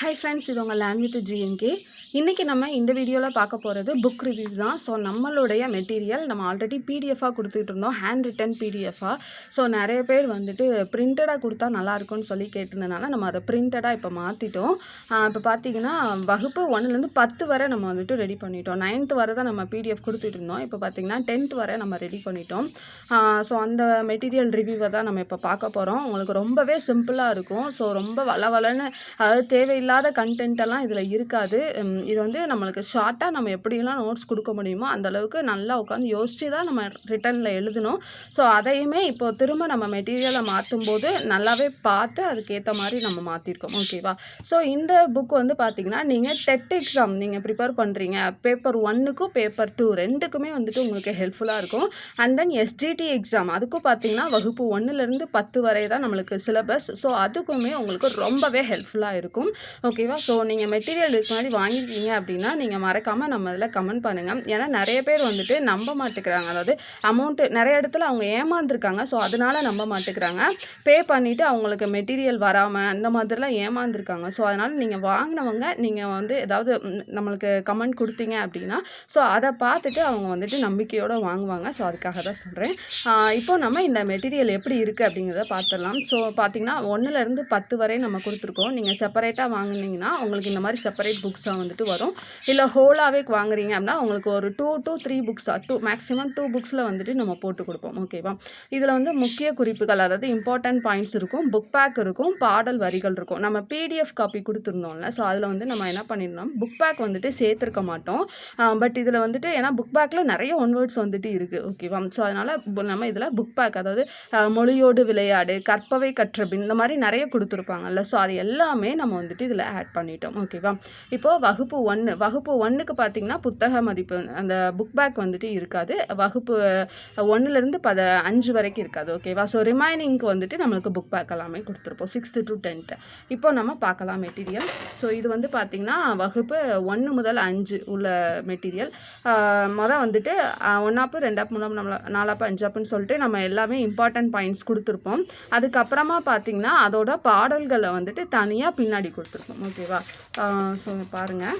Hi friends இது உங்கள் land with GNK இன்றைக்கி நம்ம இந்த வீடியோவில் பார்க்க போகிறது புக் ரிவ்யூ தான். ஸோ நம்மளுடைய மெட்டீரியல் நம்ம ஆல்ரெடி பிடிஎஃபாக கொடுத்துட்டு இருந்தோம். ஹேண்ட் ரிட்டன் பிடிஎஃபாக ஸோ நிறைய பேர் வந்துட்டு பிரிண்டடாக கொடுத்தா நல்லாயிருக்கும்னு சொல்லி கேட்டிருந்தனால நம்ம அதை பிரிண்டடாக இப்போ மாற்றிட்டோம் இப்போ பார்த்தீங்கன்னா வகுப்பு ஒன்றுலேருந்து பத்து வரை நம்ம வந்துட்டு ரெடி பண்ணிட்டோம். நைன்த்து வரை தான் நம்ம பிடிஎஃப் கொடுத்துட்டு இருந்தோம். இப்போ பார்த்தீங்கன்னா டென்த் வரை நம்ம ரெடி பண்ணிட்டோம். ஸோ அந்த மெட்டீரியல் ரிவ்யூவை தான் நம்ம இப்போ பார்க்க போகிறோம் உங்களுக்கு ரொம்பவே சிம்பிளாக இருக்கும். ஸோ ரொம்ப வள வளன்னு அதாவது தேவையில்லாத கண்டென்ட்டெல்லாம் இதில் இருக்காது. இது வந்து நம்மளுக்கு ஷார்ட்டாக நம்ம எப்படியெல்லாம் நோட்ஸ் கொடுக்க முடியுமோ அந்தளவுக்கு நல்லா உட்காந்து யோசித்து தான் நம்ம ரிட்டனில் எழுதணும். ஸோ அதையுமே இப்போ திரும்ப நம்ம மெட்டீரியலை மாற்றும் போது நல்லாவே பார்த்து அதுக்கேற்ற மாதிரி நம்ம மாற்றிருக்கோம் ஓகேவா ஸோ இந்த புக் வந்து பார்த்திங்கன்னா நீங்கள் டெட் எக்ஸாம் நீங்கள் ப்ரிப்பேர் பண்ணுறீங்க பேப்பர் ஒன்னுக்கும் பேப்பர் டூ ரெண்டுக்குமே வந்துட்டு உங்களுக்கு ஹெல்ப்ஃபுல்லாக இருக்கும். அண்ட் தென் எஸ்டிடி எக்ஸாம் அதுக்கும் பார்த்தீங்கன்னா வகுப்பு ஒன்றுலேருந்து பத்து வரை தான் நம்மளுக்கு சிலபஸ் ஸோ அதுக்குமே உங்களுக்கு ரொம்பவே ஹெல்ப்ஃபுல்லாக இருக்கும். ஓகேவா ஸோ நீங்கள் மெட்டீரியல் இதுக்கு முன்னாடி வாங்கியிருக்கீங்க அப்படின்னா நீங்கள் மறக்காமல் நம்ம இதில் கமெண்ட் பண்ணுங்கள் ஏன்னா நிறைய பேர் வந்துட்டு நம்ப மாட்டேங்கிறாங்க. அதாவது அமௌண்ட்டு நிறைய இடத்துல அவங்க ஏமாந்துருக்காங்க. ஸோ அதனால் நம்ப மாட்டேங்கிறாங்க. பே பண்ணிவிட்டு அவங்களுக்கு மெட்டீரியல் வராமல் அந்த மாதிரிலாம் ஏமாந்துருக்காங்க. ஸோ அதனால் நீங்கள் வாங்கினவங்க நீங்கள் வந்து ஏதாவது நம்மளுக்கு கமெண்ட் கொடுத்தீங்க அப்படின்னா ஸோ அதை பார்த்துட்டு அவங்க வந்துட்டு நம்பிக்கையோடு வாங்குவாங்க. ஸோ அதுக்காக தான் சொல்கிறேன் இப்போ நம்ம இந்த மெட்டீரியல் எப்படி இருக்குது அப்படிங்கிறத பார்த்துடலாம். ஸோ பார்த்தீங்கன்னா ஒன்றுலேருந்து பத்து வரை நம்ம கொடுத்துருக்கோம். நீங்கள் செப்பரேட்டாக வாங்கினீங்கன்னா உங்களுக்கு இந்த மாதிரி செப்பரேட் புக்ஸாக வந்துட்டு வரும். இல்லை ஹோலாகவே வாங்குறீங்க அப்படின்னா உங்களுக்கு ஒரு டூ டூ த்ரீ புக்ஸாக டூ மேக்ஸிமம் டூ புக்ஸில் வந்துட்டு நம்ம போட்டு கொடுப்போம். ஓகேவா இதில் வந்து முக்கிய குறிப்புகள் அதாவது இம்பார்ட்டன்ட் பாயிண்ட்ஸ் இருக்கும் புக் பேக் இருக்கும் பாடல் வரிகள் இருக்கும். நம்ம பிடிஎஃப் காப்பி கொடுத்துருந்தோம்ல ஸோ அதில் வந்து நம்ம என்ன பண்ணிருந்தோம் புக் பேக் வந்துட்டு சேர்த்துருக்க மாட்டோம். பட் இதில் வந்துட்டு ஏன்னா புக் பேக்கில் நிறைய ஒன் வேர்ட்ஸ் வந்துட்டு இருக்குது ஓகேவா ஸோ அதனால் நம்ம இதில் புக் பேக் அதாவது மொழியோடு விளையாடு கற்பவை கற்றபின் இந்த மாதிரி நிறைய கொடுத்துருப்பாங்கல்ல ஸோ அது எல்லாமே நம்ம வந்துட்டு இதில் ஆட் பண்ணிட்டோம். ஓகேவா இப்போது வகுப்பு வகுப்பு ஒன்று வகுப்பு ஒன்றுக்கு பார்த்தீங்கன்னா புத்தக மதிப்பு அந்த புக் பேக் வந்துட்டு இருக்காது. வகுப்பு ஒன்றுலேருந்து பத அஞ்சு வரைக்கும் இருக்காது. ஓகேவா ஸோ ரிமைனிங்க்கு வந்துட்டு நம்மளுக்கு புக் பேக் எல்லாமே கொடுத்துருப்போம். சிக்ஸ்த்து டு டென்த்து இப்போ நம்ம பார்க்கலாம் மெட்டீரியல் ஸோ இது வந்து பார்த்திங்கன்னா வகுப்பு ஒன்று முதல் அஞ்சு உள்ள மெட்டீரியல் மொதல் வந்துட்டு ஒன்றாப்பு ரெண்டாப்பு மூணாப்பு நம்மள நாலாப்பு அஞ்சாப்புன்னு சொல்லிட்டு நம்ம எல்லாமே இம்பார்ட்டன்ட் பாயிண்ட்ஸ் கொடுத்துருப்போம். அதுக்கப்புறமா பார்த்திங்கன்னா அதோட பாடல்களை வந்துட்டு தனியாக பின்னாடி கொடுத்துருப்போம். ஓகேவா ஸோ பாருங்கள்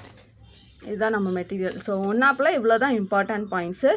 இதுதான் நம்ம மெட்டீரியல் ஸோ ஒன்னாப்பில் இவ்வளோ தான் இம்பார்ட்டன்ட் பாயிண்ட்ஸு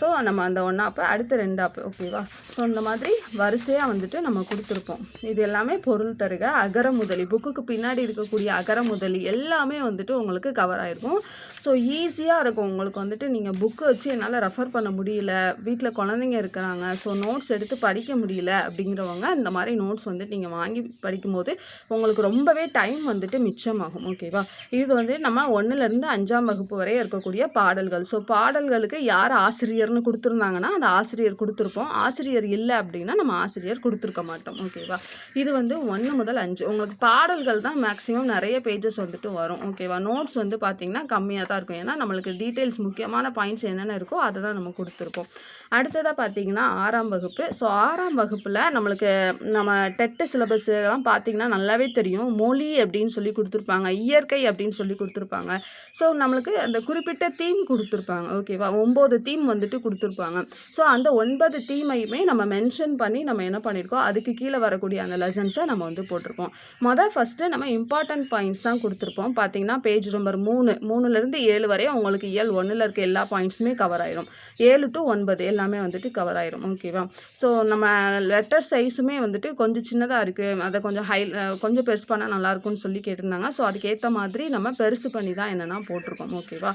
ஸோ நம்ம அந்த ஒன்னாப்பு அடுத்து ரெண்டாப்பு ஓகேவா ஸோ இந்த மாதிரி வரிசையாக வந்துட்டு நம்ம கொடுத்துருப்போம். இது எல்லாமே பொருள் தருக அகர முதலி. புக்குக்கு பின்னாடி இருக்கக்கூடிய அகர முதலி எல்லாமே வந்துட்டு உங்களுக்கு கவர் ஆகிருக்கும் ஸோ ஈஸியாக இருக்கும். உங்களுக்கு வந்துட்டு நீங்கள் புக்கு வச்சு என்னால் ரெஃபர் பண்ண முடியல. வீட்டில் குழந்தைங்க இருக்கிறாங்க. ஸோ நோட்ஸ் எடுத்து படிக்க முடியல அப்படிங்கிறவங்க இந்த மாதிரி நோட்ஸ் வந்துட்டு நீங்கள் வாங்கி படிக்கும்போது உங்களுக்கு ரொம்பவே டைம் வந்துட்டு மிச்சமாகும். ஓகேவா இது வந்து நம்ம ஒன்றுலேருந்து அஞ்சாம் வகுப்பு வரை இருக்கக்கூடிய பாடல்கள். ஸோ பாடல்களுக்கு யார் ஆசிரியர்னு கொடுத்துருந்தாங்கன்னா அந்த ஆசிரியர் கொடுத்துருப்போம். ஆசிரியர் இல்லை அப்படின்னா நம்ம ஆசிரியர் கொடுத்துருக்க மாட்டோம். ஓகேவா இது வந்து ஒன்று முதல் அஞ்சு. உங்களுக்கு பாடல்கள் தான் மேக்ஸிமம் நிறைய பேஜஸ் வந்துட்டு வரும். ஓகேவா நோட்ஸ் வந்து பார்த்திங்கன்னா கம்மியாக தான் இருக்கும். ஏன்னா நம்மளுக்கு டீட்டெயில்ஸ் முக்கியமான பாயிண்ட்ஸ் என்னென்ன இருக்கோ அதை தான் நம்ம கொடுத்துருப்போம். அடுத்ததாக பார்த்தீங்கன்னா ஆறாம் வகுப்பு. ஸோ ஆறாம் வகுப்பில் நம்மளுக்கு நம்ம டெட்டு சிலபஸ் எல்லாம் பார்த்தீங்கன்னா நல்லாவே தெரியும். மொழி அப்படின்னு சொல்லி கொடுத்துருப்பாங்க. இயற்கை அப்படின்னு சொல்லி கொடுத்துருப்பாங்க. ஸோ நம்மளுக்கு அந்த குறிப்பிட்ட தீம் கொடுத்துருப்பாங்க. ஓகேவா ஒம்பது தீம் வந்துட்டு கொடுத்துருப்பாங்க. ஸோ அந்த ஒன்பது தீமையுமே நம்ம மென்ஷன் பண்ணி நம்ம என்ன பண்ணியிருக்கோம் அதுக்கு கீழே வரக்கூடிய அந்த லெசன்ஸை நம்ம வந்து போட்டிருப்போம் மொதல் ஃபஸ்ட்டு நம்ம இம்பார்ட்டன்ட் பாயிண்ட்ஸ் தான் கொடுத்துருப்போம். பார்த்தீங்கன்னா பேஜ் நம்பர் மூணு. மூணுலேருந்து ஏழு வரையும் உங்களுக்கு இயல் ஒன்றில் இருக்க எல்லா பாயிண்ட்ஸுமே கவர் ஆயிரும். ஏழு டு ஒன்பது எல்லாமே வந்துட்டு கவர் ஆயிரும். ஓகேவா ஸோ நம்ம லெட்டர் சைஸுமே வந்துட்டு கொஞ்சம் சின்னதாக இருக்குது அதை கொஞ்சம் ஹை கொஞ்சம் பெருசு பண்ணால் நல்லாயிருக்கும்னு சொல்லி கேட்டிருந்தாங்க. ஸோ அதுக்கேற்ற மாதிரி நம்ம பெருசு பண்ணி தான் என்னென்னா போட்டிருக்கோம் ஓகேவா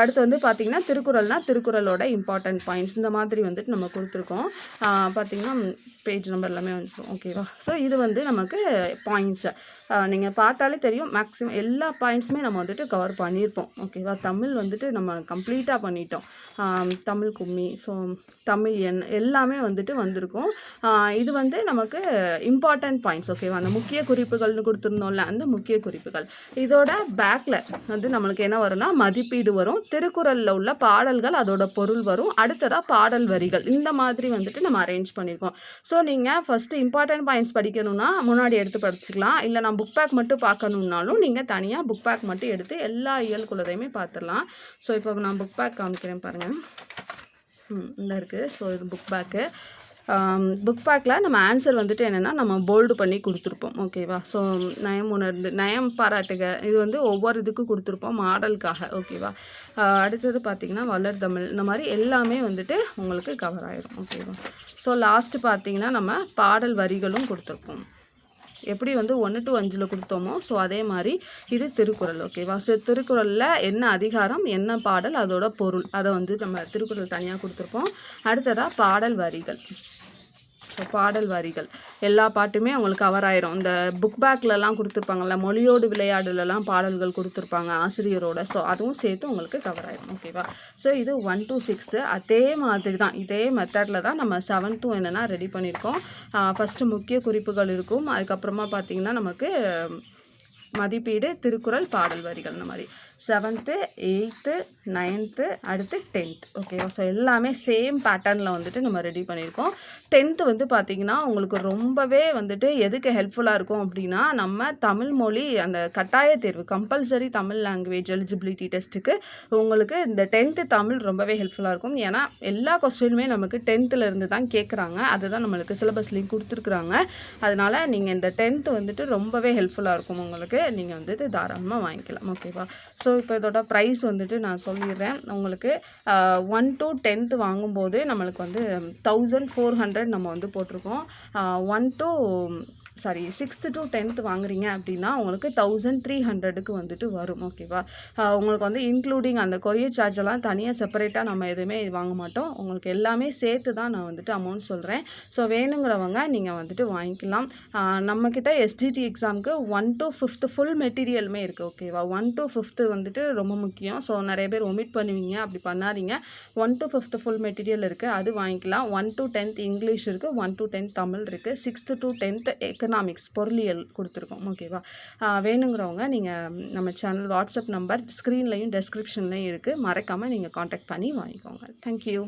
அடுத்து வந்து பார்த்திங்கன்னா திருக்குறள்னா திருக்குறளோட இம்பார்ட்டன்ட் பாயிண்ட்ஸ் இந்த மாதிரி வந்துட்டு நம்ம கொடுத்துருக்கோம். பார்த்திங்கன்னா பேஜ் நம்பர் எல்லாமே வந்துடும் ஓகேவா ஸோ இது வந்து நமக்கு பாயிண்ட்ஸு நீங்கள் பார்த்தாலே தெரியும் மேக்ஸிமம் எல்லா பாயிண்ட்ஸுமே நம்ம வந்துட்டு கவர் பண்ணியிருப்போம் ஓகேவா தமிழ் வந்துட்டு நம்ம கம்ப்ளீட்டாக பண்ணிட்டோம். தமிழ் கும்மி ஸோ தமிழ் எண் எல்லாமே வந்துட்டு வந்திருக்கும். இது வந்து நமக்கு இம்பார்ட்டன்ட் பாயிண்ட்ஸ் ஓகேவா அந்த முக்கிய குறிப்புகள்னு கொடுத்துருந்தோம்ல அந்த முக்கிய குறிப்புகள். இதோட பேக்கில் வந்து நம்மளுக்கு என்ன வரும்னா மதிப்பீடு வரும். திருக்குறளில் உள்ள பாடல்கள் அதோட பொருள் வரும். அடுத்ததாக பாடல் வரிகள். இந்த மாதிரி வந்துட்டு நம்ம அரேஞ்ச் பண்ணியிருக்கோம் ஸோ நீங்கள் ஃபஸ்ட்டு இம்பார்ட்டன்ட் பாயிண்ட்ஸ் படிக்கணும்னா முன்னாடி எடுத்து படிச்சுக்கலாம். இல்லை நான் புக் பேக் மட்டும் பார்க்கணுன்னாலும் நீங்கள் தனியாக புக் பேக் மட்டும் எடுத்து எல்லா இயல்குள்ளதையுமே பார்த்துடலாம். ஸோ இப்போ நான் புக் பேக் காமிக்கிறேன் பாருங்கள் ம் இந்த இருக்குது ஸோ இது புக் பேக்கு புக் பேக்கில் நம்ம ஆன்சர் வந்துட்டு என்னென்னா நம்ம போல்டு பண்ணி கொடுத்துருப்போம். ஓகேவா ஸோ நயம் உணர்ந்து நயம் பாராட்டுக. இது வந்து ஒவ்வொரு இதுக்கும் கொடுத்துருப்போம் மாடலுக்காக. ஓகேவா அடுத்தது பார்த்திங்கன்னா வளர் தமிழ். இந்த மாதிரி எல்லாமே வந்துட்டு உங்களுக்கு கவர் ஆகிடும் ஓகேவா ஸோ லாஸ்ட்டு பார்த்திங்கன்னா நம்ம பாடல் வரிகளும் கொடுத்துருப்போம். எப்படி வந்து ஒன்று டு அஞ்சில் கொடுத்தோமோ ஸோ அதே மாதிரி இது திருக்குறள். ஓகேவா ஸோ திருக்குறளில் என்ன அதிகாரம் என்ன பாடல் அதோட பொருள். அதை வந்து நம்ம திருக்குறள் தனியாக கொடுத்துருப்போம். அடுத்ததாக பாடல் வரிகள். பாடல் வரிகள். எல்லா பாட்டுமே அவங்களுக்கு கவர் ஆயிரும். இந்த புக் பேக்லலாம் கொடுத்துருப்பாங்கல்ல மொழியோடு விளையாடுலலாம் பாடல்கள் கொடுத்துருப்பாங்க ஆசிரியரோட. ஸோ அதுவும் சேர்த்து உங்களுக்கு கவர் ஆயிரும். ஓகேவா ஸோ இது ஒன் டு சிக்ஸ்த்து அதே மாதிரி தான். இதே மெத்தடில் தான் நம்ம செவன்த்தும் என்னென்னா ரெடி பண்ணியிருக்கோம். ஃபஸ்ட்டு முக்கிய குறிப்புகள் இருக்கும். அதுக்கப்புறமா பார்த்திங்கன்னா நமக்கு மதிப்பீடு திருக்குறள் பாடல் வரிகள் இந்த மாதிரி. செவன்த்து எயித்து நைன்த்து அடுத்து டென்த் ஓகேவா ஸோ எல்லாமே சேம் பேட்டர்னில் வந்துட்டு நம்ம ரெடி பண்ணியிருக்கோம். டென்த்து வந்து பார்த்திங்கன்னா உங்களுக்கு ரொம்பவே வந்துட்டு எதுக்கு ஹெல்ப்ஃபுல்லாக இருக்கும் அப்படின்னா நம்ம தமிழ் மொழி அந்த கட்டாய தேர்வு கம்பல்சரி தமிழ் லாங்குவேஜ் எலிஜிபிலிட்டி டெஸ்ட்டுக்கு உங்களுக்கு இந்த டென்த்து தமிழ் ரொம்பவே ஹெல்ப்ஃபுல்லாக இருக்கும். ஏன்னா எல்லா கொஸ்டினுமே நமக்கு டென்த்துலேருந்து தான் கேட்குறாங்க அதுதான் நம்மளுக்கு சிலபஸ்லேயும் கொடுத்துருக்குறாங்க. அதனால் நீங்கள் இந்த டென்த்து வந்துட்டு ரொம்பவே ஹெல்ப்ஃபுல்லாக இருக்கும் உங்களுக்கு. நீங்கள் வந்துட்டு தாராளமாக வாங்கிக்கலாம். ஓகேவா ஸோ இப்போ இதோட ப்ரைஸ் வந்துட்டு நான் சொல்லிடுறேன். உங்களுக்கு ஒன் டு டென்த்து வாங்கும்போது நம்மளுக்கு வந்து தௌசண்ட் ஃபோர் ஹண்ட்ரட் நம்ம வந்து போட்டிருக்கோம். One to sorry sixth to tenth வாங்குறீங்க அப்படின்னா உங்களுக்கு தௌசண்ட் த்ரீ ஹண்ட்ரடுக்கு வந்துட்டு வரும் ஓகேவா உங்களுக்கு வந்து இன்க்ளூடிங் அந்த கொரியர் சார்ஜ் எல்லாம் தனியாக செப்பரேட்டாக நம்ம எதுவுமே வாங்க மாட்டோம். உங்களுக்கு எல்லாமே சேர்த்து தான் நான் வந்துட்டு அமௌண்ட் சொல்கிறேன் ஸோ வேணுங்கிறவங்க நீங்கள் வந்துட்டு வாங்கிக்கலாம். நம்மக்கிட்ட எஸ்டிடி எக்ஸாமுக்கு ஒன் டு ஃபிஃப்த்து ஃபுல் மெட்டீரியலுமே இருக்குது ஓகேவா ஒன் டு ஃபிஃப்த்து வந்துட்டு ரொம்ப முக்கியம். ஸோ நிறைய பேர் ஒமிட் பண்ணுவீங்க அப்படி பண்ணாதீங்க. One to fifth full material இருக்குது அது வாங்கிக்கலாம். ஒன் டு டென்த் இங்கிலீஷ் இருக்குது ஒன் டு டென்த் தமிழ் இருக்குது சிக்ஸ்த்து டு டென்த்து எக்கனாமிக்ஸ் பொருளியல் கொடுத்துருக்கோம். ஓகேவா வேணுங்கிறவங்க நீங்கள் நம்ம சேனல் வாட்ஸ்அப் நம்பர் ஸ்க்ரீன்லையும் டெஸ்கிரிப்ஷன்லையும் இருக்குது மறக்காமல் நீங்கள் காண்டாக்ட் பண்ணி வாங்கிக்கோங்க. தேங்க்யூ